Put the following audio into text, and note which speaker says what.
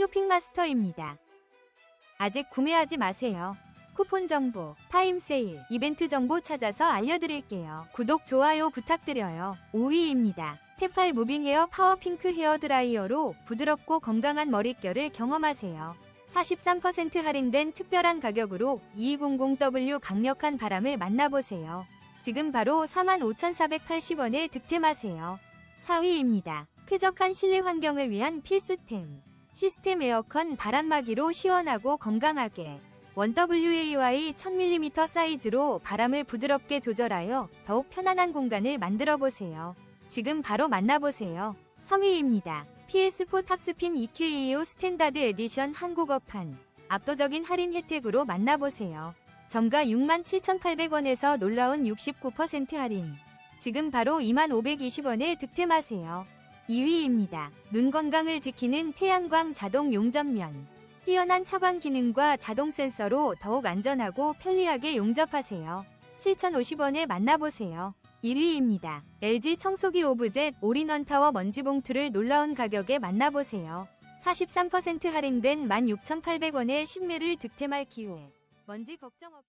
Speaker 1: 쇼핑마스터입니다. 아직 구매하지 마세요. 쿠폰 정보, 타임 세일, 이벤트 정보 찾아서 알려드릴게요. 구독, 좋아요 부탁드려요. 5위입니다. 테팔 무빙 헤어 파워 핑크 헤어 드라이어로 부드럽고 건강한 머릿결을 경험하세요. 43% 할인된 특별한 가격으로 2200W 강력한 바람을 만나보세요. 지금 바로 45,480원에 득템하세요. 4위입니다. 쾌적한 실내 환경을 위한 필수템. 시스템 에어컨 바람막이로 시원하고 건강하게. 1WAY 1000mm 사이즈로 바람을 부드럽게 조절하여 더욱 편안한 공간을 만들어 보세요. 지금 바로 만나보세요. 3위입니다. PS4 탑스핀 EKEO 스탠다드 에디션 한국어판. 압도적인 할인 혜택으로 만나보세요. 정가 67,800원에서 놀라운 69% 할인. 지금 바로 2520원에 득템하세요. 2위입니다. 눈 건강을 지키는 태양광 자동 용접면. 뛰어난 차광 기능과 자동 센서로 더욱 안전하고 편리하게 용접하세요. 7,050원에 만나보세요. 1위입니다. LG 청소기 오브젯 올인원 타워 먼지 봉투를 놀라운 가격에 만나보세요. 43% 할인된 16,800원의 신매를 득템할 기회. 먼지 걱정 없